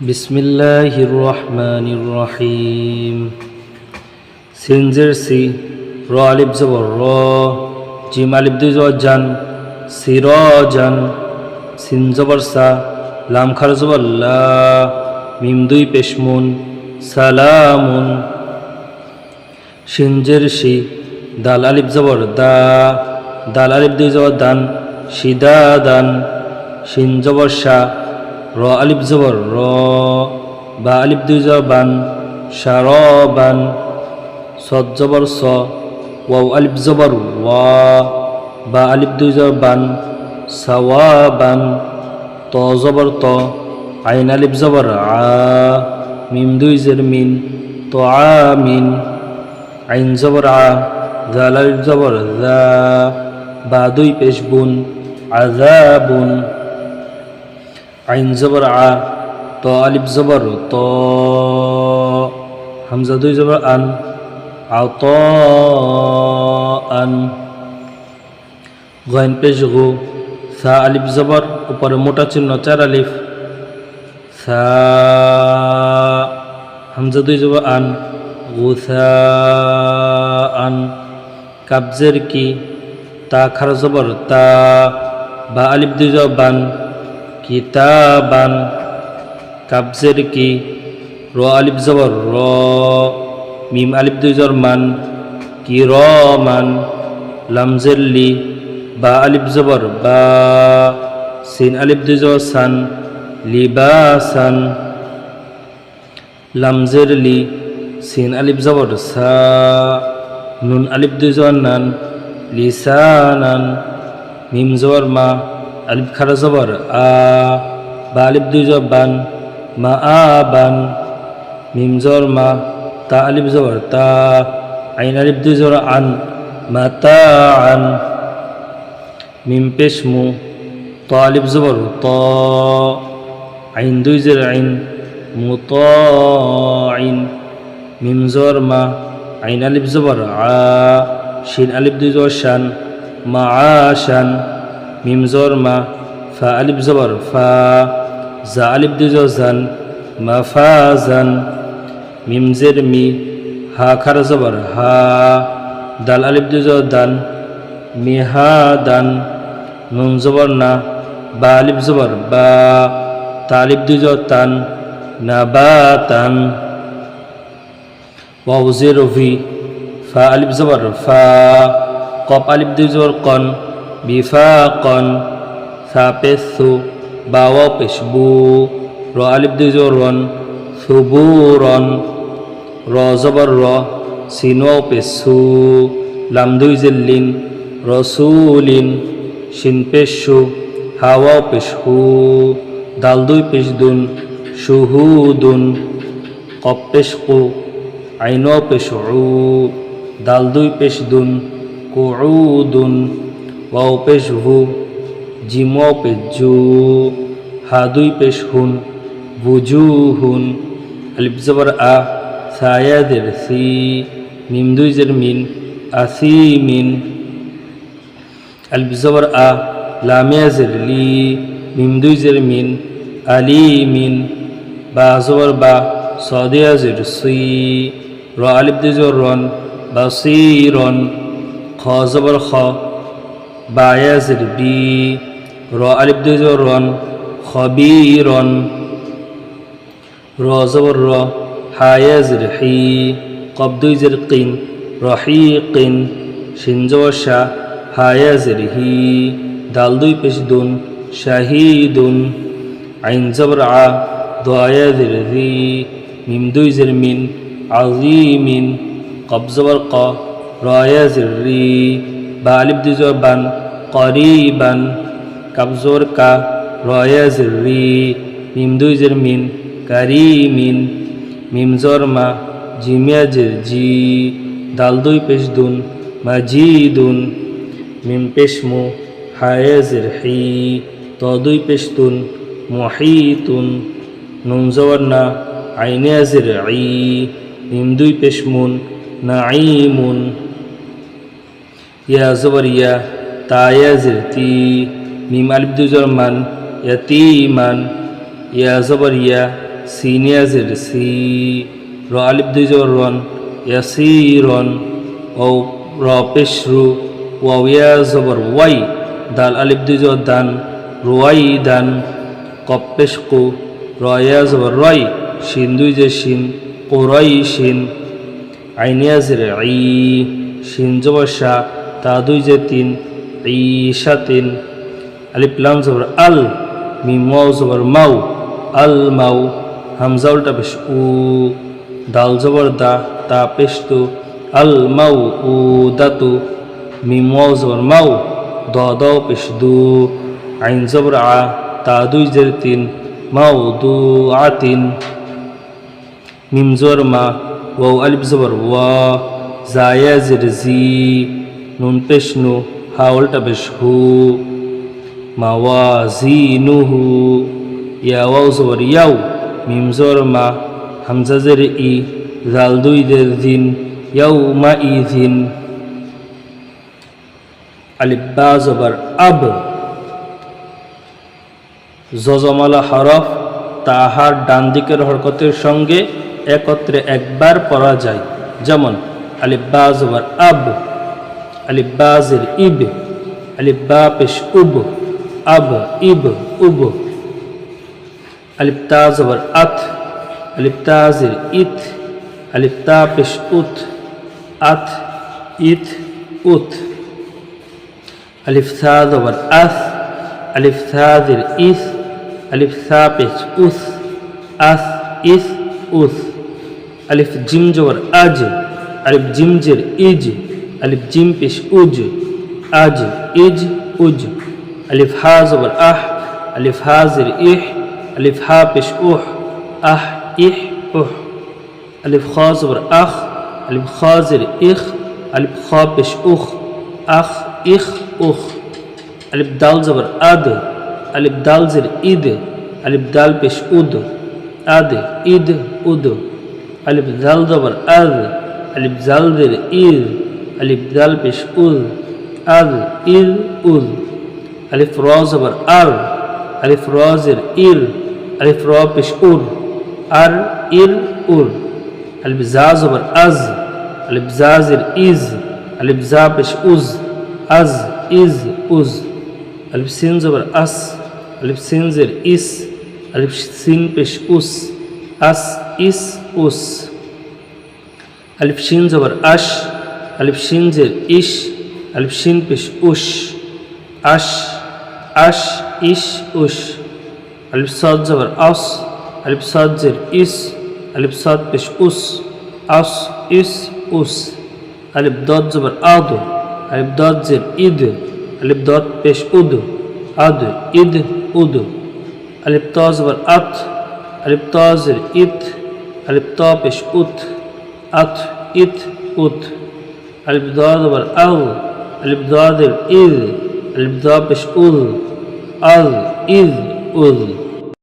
বিসমিল্লাহির রহমানির রহিম সিনজের সি র আলিফ জবর, র। জিম আলিফ দুই জান। সি, র, জান। সিন জবর, সা। লাম, খার জবর, লা। মিম, দুই পেশমুন সালামুন। সিনজের সি দাল, আলিফ জবর, দা। দাল, আলিফ দুই জবর, দান। সিদা দান। সিন জবর শাহ র আলিফ জবর, র, বা আলিফ দুই জবর বান শারবান সদ জবর স, ওয়াও আলিফ জবর, ওয়া, বা আলিফ দুই জবর বান সাওয়াবান, ত জবর ত, আইন আলিফ জবর, আ, মিম দুই জের মিন, তো আমিন আইন জবর আ, জাল আলিফ জবর দা বা দুই পেশ বুন আযাবুন আইন জবর আ, ত আলিফ জবর, ত। হামজা দুই জবর আন ত আন। গয়েন পেশ গু, সা আলিফ জবর, উপরে মোটা চিহ্ন, চার আলিফ। সা, হামজা দুই জবর আন গুসা আন। কাবজের কি? তা খার জবর, তা। বা আলিফ দুই জবর বান। কিতাবান। কাবজের কি? র আলিফ জবর র। মিম আলিফ দুই মান। কি র মান? লামজের বা আলিফ জবর বা। সিন আলিফ দুই জবর সান। লিবাসান। লামজের লি। সিন আলিফ জবর সা। নুন আলিফ দুই জবর নান। লিসানান। মিম জবর মা। আলিফ খারা জবর, আ, বা আলিফ দুই বান মা আ বান, মিম জবর মা তা আলিফ জবর, তা আইন আলিফ দুই জবর আন, মা তা আন, মিম পেশ মু, ত আলিফ জবর, ত, আইন দুই জের আইন, মু ত আইন, মিম জবর মা আইন আলিফ জবর, আ, শিন আলিফ দুই জবর শান, মা আ শান। মিম জবর মা, ফা আলিফ জবর, ফা, জা আলিফ জবর জান, মা ফা জান, মিম জের মি, হা খার জবর, হা, দাল আলিফ জবর দান, মি হা দান, নুন জবর না, বা আলিফ জবর, বা, তা আলিফ জবর তান, না বা তান। ওয়াও জের ফা আলিফ জবর, ফা, কপ আলিফ দুই জবর কন বিফাকন সা পেশ সু বা ওয়াও পেশ বু র আলিফ দুই জবর রন সুবুরন র জবর র সিন পেশ লাম দুই জেল্লিন রসুলিন শিন পেশ সু হা ওয়াও পেশ হু দাল দুই পেশ দুন শুহুদুন কপ পেশ কু আইন পেশ উ দাল দুই পেশ দুন কুউদুন ওয়াও পেশ হু জিম পেশ জু হা দুই পেশ হুন বুজুহুন আলিফ জবর আ সায়াদের সি মিম দুই জের মিন আসিমিন আলিফ জবর আ লামিয়াজের লি মিম দুই জের মিন আলিমিন বা জবর বা সদিয়াজের সি র আলিফ দুই জবর রন বাসিরন খ জবর খ বায়াজের বি, র আলিফ দুই জবর রন খবিরন র জবর র হি কব দুই জের কিন রহিকিন শিন জবর শাহ হায়াজের হি, দাল দুই পেশ দুন শাহিদুন আইন জবর আ, দয়াজের রি, মিম দুই জের মিন, আজিমিন কব জবর ক রয়াজের রি, বা আলিফ বান করিবান। কাবজোর কা রয়াজের। রি মিম দুই মিন কারিমিন। মিম জর মা জিমিয়াজের জি দাল দুই পেশ দুন মাজিদুন। মিম পেশ মু হায়াজের। হি ত দুই পেশ তুন মহিতুন। নুন জবর না আইনাজের। আই মিম দুই পেশ মুন নাইমুন ইয়া জবর ইয়া তায়াজের তি মিম আলিফ মান ইয়াতিমান, ইয়া জবর ইয়া সিনিয়াজের সি র আলিফ দুই জবর রন ইয়াসিরন, ও র পেশ রু ইয়া জবর ওয়াই, দাল আলিফ দান রোয়াই দান কপ পেশ কু র ইয়া জবর রয় শিন দুই যে শিন কোরই শিন আইনিয়াজের আই শিন জবর শা তা দুই যে তিন ঈশা তিন আলিফ লাম জবর আল, মিম ওয়াও জবর মাউ। আল মাউ, হামজা উল্টা পেশ উ। দাল জবর দা, তা পেশ তু। আল মাউ, উ দাতু মিম ওয়াও জবর মাউ, দ দাও পেশ দু। আইন জবর আ, তা দুই জের তিন। মাউ দু আ তিন। মিম জবর মা, ওয়াও আলিফ জবর ওয়া। জায়া জের জি। নুন পেশ নু। হা বেশ হু, মাওয়াজিনুহু, ইয়া ওয়াও জবর ইয়াও, মিম মা, হামজা জের ই, জাল দুই দের দিন ইয়াও মা ই দিন আলিফ বা জবর আব। জজমালা হরফ তাহার ডান দিকের হরকতের সঙ্গে একত্রে একবার পড়া যায়। যেমন আলিফ বা জবর আব। আলিফ বা জের ইব আলিফ বা পেশ উব আব ইব উব আলিফ তা জবর আত আলিফ তা জের ইত আলিফ তা পেশ উত আত ইত উত আলিফ থা জবর আস আলিফ থা জের ইস আলিফ থা পেশ উস আস ইস উস আলিফ জিম জবর আজ আলিফ জিম জের ইজ আলিফ জিম পেশ উজ আজ ইজ উজ আলিফ হা জবর আহ আলিফ হা জের ইহ আলিফ হা পেশ উহ আহ ইহ উহ আলিফ খ জবর আখ আলিফ খ জের ইখ আলিফ খ পেশ উখ আখ ইখ উখ আলিফ দাল জবর আদ আলিফ দাল জের ইদ আলিফ দাল পেশ উদ আদ ইদ উদ আলিফ জাল জবর আদ আলিফ জাল জের ইদ আলিফ দাল পেশ উদ আদ ইদ উদ আলিফ র জবর আর আলিফ র জের ইর আলিফ র পেশ উর আর ইর উর আলিফ জা জবর আজ আলিফ জা জের ইজ আলিফ জা পেশ উজ আজ ইজ উজ আলিফ সিন জবর আস আলিফ সিন জের ইস আলিফ সিন পেশ উস ইস উস আশ আশ, ইশ, উশ আলিফ সাদ জবর আস আলিফ সাদ জের ইস আলিফ সাদ পেশ উস আস ইস, উস আলিফ দদ জবর আদ আলিফ জের ইদ আলিফ পেশ উদ, আদ, ইদ, উদ আলিফ ত জবর আত আলিফ ত জের ইত আলিফ পেশ উত, আত, ইত, উত আলিফ দ জবর আল আলিফ দ জের ইদ আলিফ দ